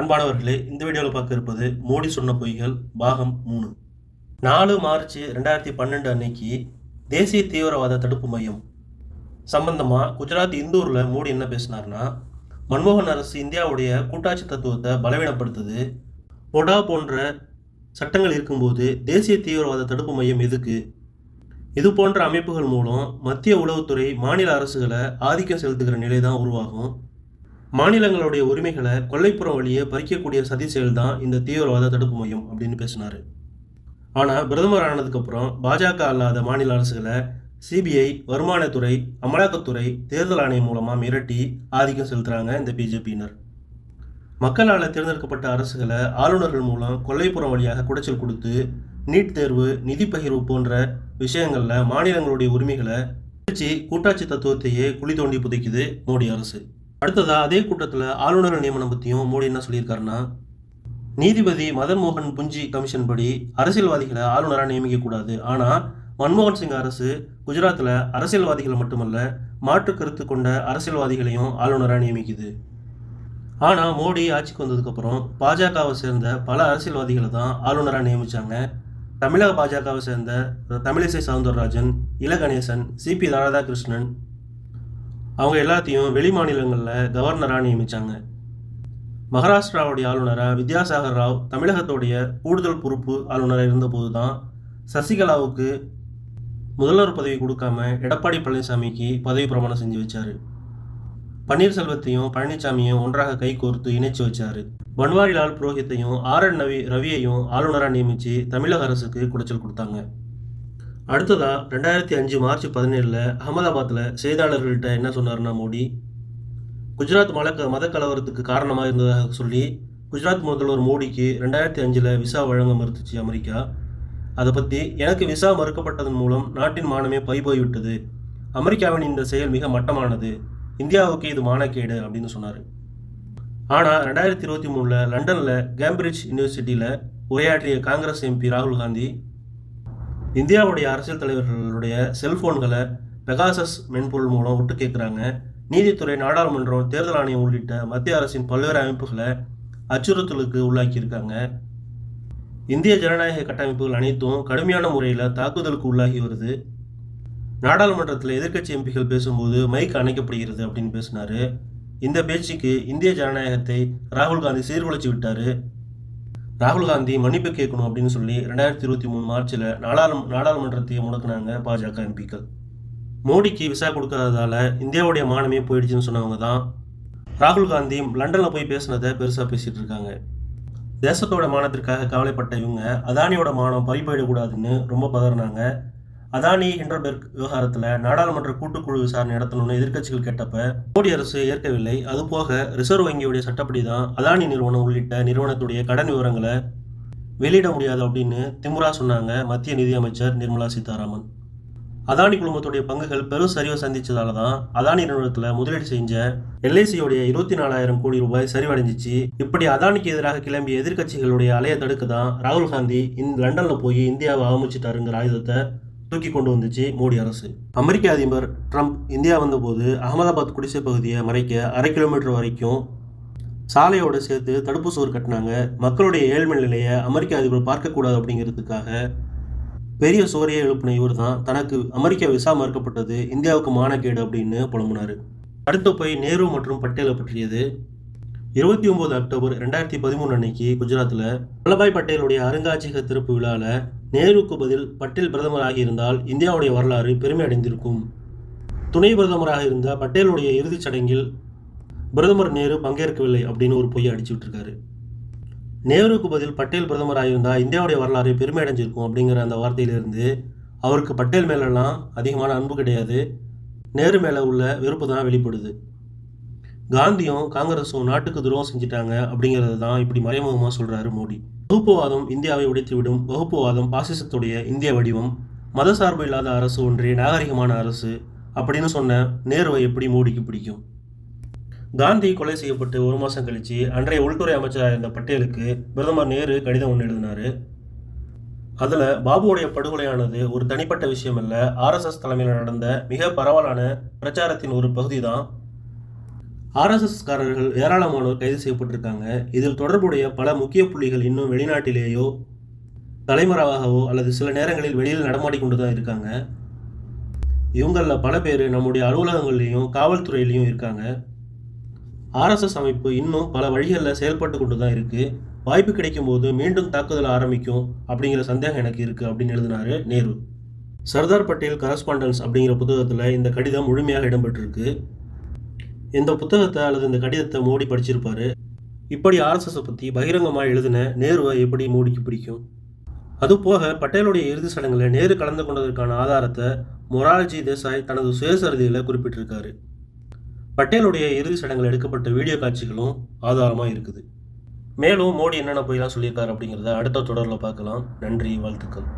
அன்பானவர்களே இந்த வீடியோவில் பார்க்க இருப்பது மோடி சொன்ன பொய்கள் பாகம் மூணு. நாலு மார்ச் ரெண்டாயிரத்தி பன்னெண்டு அன்னைக்கு தேசிய தீவிரவாத தடுப்பு மையம் சம்பந்தமாக குஜராத் இந்தூரில் மோடி என்ன பேசினார்னா மன்மோகன் அரசு இந்தியாவுடைய கூட்டாட்சி தத்துவத்தை பலவீனப்படுத்துது. பொடா போன்ற சட்டங்கள் இருக்கும்போது தேசிய தீவிரவாத தடுப்பு மையம் எதுக்கு? இது போன்ற அமைப்புகள் மூலம் மத்திய உளவுத்துறை மாநில அரசுகளை ஆதிக்கம் செலுத்துகிற நிலை தான் உருவாகும். மாநிலங்களுடைய உரிமைகளை கொல்லைப்புறம் வழியே பறிக்கக்கூடிய சதி செயல் தான் இந்த தீவிரவாத தடுப்பு மையம் அப்படின்னு பேசினார். ஆனால் பிரதமர் ஆனதுக்கப்புறம் பாஜக அல்லாத மாநில அரசுகளை சிபிஐ வருமானத்துறை அமலாக்கத்துறை தேர்தல் ஆணையம் மூலமாக மிரட்டி ஆதிக்கம் செலுத்துகிறாங்க இந்த பிஜேபியினர். மக்களால் தேர்ந்தெடுக்கப்பட்ட அரசுகளை ஆளுநர்கள் மூலம் கொல்லைப்புறம் வழியாக குடைச்சல் கொடுத்து நீட் தேர்வு நிதி பகிர்வு போன்ற விஷயங்களில் மாநிலங்களுடைய உரிமைகளை பிரிச்சு கூட்டாட்சி தத்துவத்தையே குழி தோண்டி புதைக்குது மோடி அரசு. அடுத்ததாக அதே கூட்டத்தில் ஆளுநர் நியமனம் பற்றியும் மோடி என்ன சொல்லியிருக்காருன்னா நீதிபதி மதன் மோகன் புஞ்சி கமிஷன் படி அரசியல்வாதிகளை ஆளுநராக நியமிக்கக்கூடாது ஆனால் மன்மோகன் சிங் அரசு குஜராத்தில் அரசியல்வாதிகளை மட்டுமல்ல மாற்று கருத்து கொண்ட அரசியல்வாதிகளையும் ஆளுநராக நியமிக்குது. ஆனால் மோடி ஆட்சிக்கு வந்ததுக்கப்புறம் பாஜகவை சேர்ந்த பல அரசியல்வாதிகளை தான் ஆளுநராக நியமித்தாங்க தமிழக பாஜகவை சேர்ந்த தமிழிசை சவுந்தரராஜன் இல கணேசன் சிபி ராதாகிருஷ்ணன் அவங்க எல்லாத்தையும் வெளி மாநிலங்களில் கவர்னராக நியமித்தாங்க மகாராஷ்டிராவுடைய ஆளுநராக வித்யாசாகர் ராவ் தமிழகத்துடைய கூடுதல் பொறுப்பு ஆளுநராக இருந்தபோது தான் சசிகலாவுக்கு முதல்வர் பதவி கொடுக்காம எடப்பாடி பழனிசாமிக்கு பதவி பிரமாணம் செஞ்சு வச்சார். பன்னீர்செல்வத்தையும் பழனிசாமியும் ஒன்றாக கைகோர்த்து இணைச்சு வச்சார். பன்வாரிலால் புரோஹித்தையும் ஆர் என் ரவி ரவியையும் ஆளுநராக நியமித்து தமிழக அரசுக்கு குடைச்சல் கொடுத்தாங்க. அடுத்ததா ரெண்டாயிரத்தி அஞ்சு மார்ச் பதினேழில் அகமதாபாத்தில் செய்தியாளர்கள்ட்ட என்ன சொன்னார்னா மோடி? குஜராத் மத மத கலவரத்துக்கு காரணமாக இருந்ததாக சொல்லி குஜராத் முதல்வர் மோடிக்கு ரெண்டாயிரத்தி அஞ்சில் விசா வழங்க மறுத்துச்சு அமெரிக்கா. அதை பற்றி எனக்கு விசா மறுக்கப்பட்டதன் மூலம் நாட்டின் மானமே பை போய்விட்டது. அமெரிக்காவின் இந்த செயல் மிக மட்டமானது. இந்தியாவுக்கு இது மானக்கேடு அப்படின்னு சொன்னார். ஆனால் ரெண்டாயிரத்தி இருபத்தி மூணில் லண்டனில் கேம்பிரிட்ஜ் யூனிவர்சிட்டியில் உரையாற்றிய காங்கிரஸ் எம்பி ராகுல் காந்தி இந்தியாவுடைய அரசியல் தலைவர்களுடைய செல்போன்களை பெகாசஸ் மென்பொருள் மூலம் விட்டு கேட்குறாங்க நீதித்துறை நாடாளுமன்றம் தேர்தல் ஆணையம் உள்ளிட்ட மத்திய அரசின் பல்வேறு அமைப்புகளை அச்சுறுத்தலுக்கு உள்ளாக்கியிருக்காங்க. இந்திய ஜனநாயக கட்டமைப்புகள் அனைத்தும் கடுமையான முறையில் தாக்குதலுக்கு உள்ளாகி வருது. நாடாளுமன்றத்தில் எதிர்க்கட்சி எம்பிகள் பேசும்போது மைக் அணைக்கப்படுகிறது அப்படின்னு பேசினார். இந்த பேச்சுக்கு இந்திய ஜனநாயகத்தை ராகுல் காந்தி சீர்குலைச்சு விட்டார். ராகுல் காந்தி மன்னிப்பு கேட்கணும் அப்படின்னு சொல்லி ரெண்டாயிரத்தி இருபத்தி மூணு மார்ச்சில் நாடாளு நாடாளுமன்றத்தை முடக்குனாங்க பாஜக எம்பிக்கள். மோடிக்கு விசா கொடுக்காததால இந்தியாவுடைய மானமே போயிடுச்சுன்னு சொன்னவங்க தான் ராகுல் காந்தி லண்டனில் போய் பேசினதை பெருசாக பேசிகிட்டு இருக்காங்க. தேசத்தோட மானத்திற்காக கவலைப்பட்ட இவங்க அதானியோட மானம் பறி போயிடக்கூடாதுன்னு ரொம்ப பதறினாங்க. அதானி ஹிண்டர்பெர்க் விவகாரத்தில் நாடாளுமன்ற கூட்டுக்குழு விசாரணை நடத்தணும்னு எதிர்க்கட்சிகள் கேட்டப்ப மோடி அரசு ஏற்கவில்லை. அதுபோக ரிசர்வ் வங்கியுடைய சட்டப்படி தான் அதானி நிறுவனம் உள்ளிட்ட நிறுவனத்துடைய கடன் விவரங்களை வெளியிட முடியாது அப்படின்னு திமுரா சொன்னாங்க மத்திய நிதியமைச்சர் நிர்மலா சீதாராமன். அதானி குழுமத்துடைய பங்குகள் பெரும் சரிவை சந்திச்சதால தான் அதானி நிறுவனத்தில் முதலீடு செஞ்ச எல்ஐசியோடைய இருபத்தி நாலாயிரம் கோடி ரூபாய் சரிவடைஞ்சிச்சு. இப்படி அதானிக்கு எதிராக கிளம்பிய எதிர்க்கட்சிகளுடைய அலையை தடுக்க தான் ராகுல் காந்தி இந்த லண்டனில் போய் இந்தியாவை அவமதிச்சிட்டாருங்கிற ஆயுதத்தை தூக்கி கொண்டு வந்துச்சு மோடி அரசு. அமெரிக்க அதிபர் ட்ரம்ப் இந்தியா வந்தபோது அகமதாபாத் குடிசை பகுதியை மறைக்க அரை கிலோமீட்டர் வரைக்கும் சாலையோடு சேர்த்து தடுப்பு சுவர் கட்டினாங்க. மக்களுடைய ஏழ்மை நிலையை அமெரிக்க அதிபர் பார்க்கக்கூடாது அப்படிங்கிறதுக்காக பெரிய சுவரையை எழுப்பின இவர் தான் தனக்கு அமெரிக்க விசா மறுக்கப்பட்டது இந்தியாவுக்கு மானக்கேடு அப்படின்னு புலம்புனார். அடுத்து போய் நேரு மற்றும் பட்டேலை பற்றியது. இருபத்தி ஒம்பது அக்டோபர் ரெண்டாயிரத்தி பதிமூணு அன்னைக்கு குஜராத்தில் வல்லபாய் பட்டேலுடைய அருங்காட்சியக திறப்பு விழாவில் நேருவுக்கு பதில் பட்டேல் பிரதமராக இருந்தால் இந்தியாவுடைய வரலாறு பெருமை அடைந்திருக்கும் துணை பிரதமராக இருந்த பட்டேலுடைய இறுதிச் சடங்கில் பிரதமர் நேரு பங்கேற்கவில்லை அப்படின்னு ஒரு பொய்யை அடிச்சு விட்டுருக்காரு. நேருவுக்கு பதில் பட்டேல் பிரதமராக இருந்தால் இந்தியாவுடைய வரலாறு பெருமை அடைஞ்சிருக்கும் அப்படிங்கிற அந்த வார்த்தையிலிருந்து அவருக்கு பட்டேல் மேலெல்லாம் அதிகமான அன்பு கிடையாது. நேரு மேலே உள்ள வெறுப்பு தான் வெளிப்படுது. காந்தியும் காங்கிரஸும் நாட்டுக்கு துரோகம் செஞ்சிட்டாங்க அப்படிங்கிறது தான் இப்படி மறைமுகமாக சொல்கிறாரு மோடி. வகுப்புவாதம் இந்தியாவை உடைத்துவிடும் வகுப்புவாதம் பாசிசத்துடைய இந்திய வடிவம் மதசார்பு இல்லாத அரசு ஒன்றே நாகரிகமான அரசு அப்படின்னு சொன்ன நேருவை எப்படி மோடிக்கு பிடிக்கும்? காந்தி கொலை செய்யப்பட்டு ஒரு மாதம் கழித்து அன்றைய உள்துறை அமைச்சராக இருந்த பட்டேலுக்கு பிரதமர் நேரு கடிதம் ஒன்று எழுதினார். அதில் பாபுவுடைய படுகொலையானது ஒரு தனிப்பட்ட விஷயம் அல்ல ஆர்எஸ்எஸ் தலைமையில் நடந்த மிக பரவலான பிரச்சாரத்தின் ஒரு பகுதி தான் ஆர்எஸ்எஸ்காரர்கள் ஏராளமானோர் கைது செய்யப்பட்டிருக்காங்க. இதில் தொடர்புடைய பல முக்கிய புள்ளிகள் இன்னும் வெளிநாட்டிலேயோ தலைமறைவாகவோ அல்லது சில நேரங்களில் வெளியில் நடமாடிக்கொண்டு தான் இருக்காங்க. இவங்களில் பல பேர் நம்முடைய அலுவலகங்கள்லேயும் காவல்துறையிலையும் இருக்காங்க. ஆர்எஸ்எஸ் அமைப்பு இன்னும் பல வழிகளில் செயல்பட்டு கொண்டு தான் இருக்குது வாய்ப்பு கிடைக்கும் போது மீண்டும் தாக்குதல் ஆரம்பிக்கும் அப்படிங்கிற சந்தேகம் எனக்கு இருக்குது அப்படின்னு எழுதினார் நேரு. சர்தார் பட்டேல் கரஸ்பாண்டன்ஸ் அப்படிங்கிற புத்தகத்தில் இந்த கடிதம் முழுமையாக இடம்பெற்றிருக்கு. இந்த புத்தகத்தை அல்லது இந்த கடிதத்தை மோடி படிச்சிருப்பாரு. இப்படி ஆர்எஸ்எஸை பற்றி பகிரங்கமாக எழுதின நேருவை எப்படி மோடிக்கு பிடிக்கும்? அதுபோக பட்டேலுடைய இறுதி சடங்கில் நேரு கலந்து கொண்டதற்கான ஆதாரத்தை மொரார்ஜி தேசாய் தனது சுயசரிதையில் குறிப்பிட்டிருக்காரு. பட்டேலுடைய இறுதி சடங்கில் எடுக்கப்பட்ட வீடியோ காட்சிகளும் ஆதாரமாக இருக்குது. மேலும் மோடி என்னென்ன போயெல்லாம் சொல்லியிருக்காரு அப்படிங்கிறத அடுத்த தொடரில் பார்க்கலாம். நன்றி வாழ்த்துக்கள்.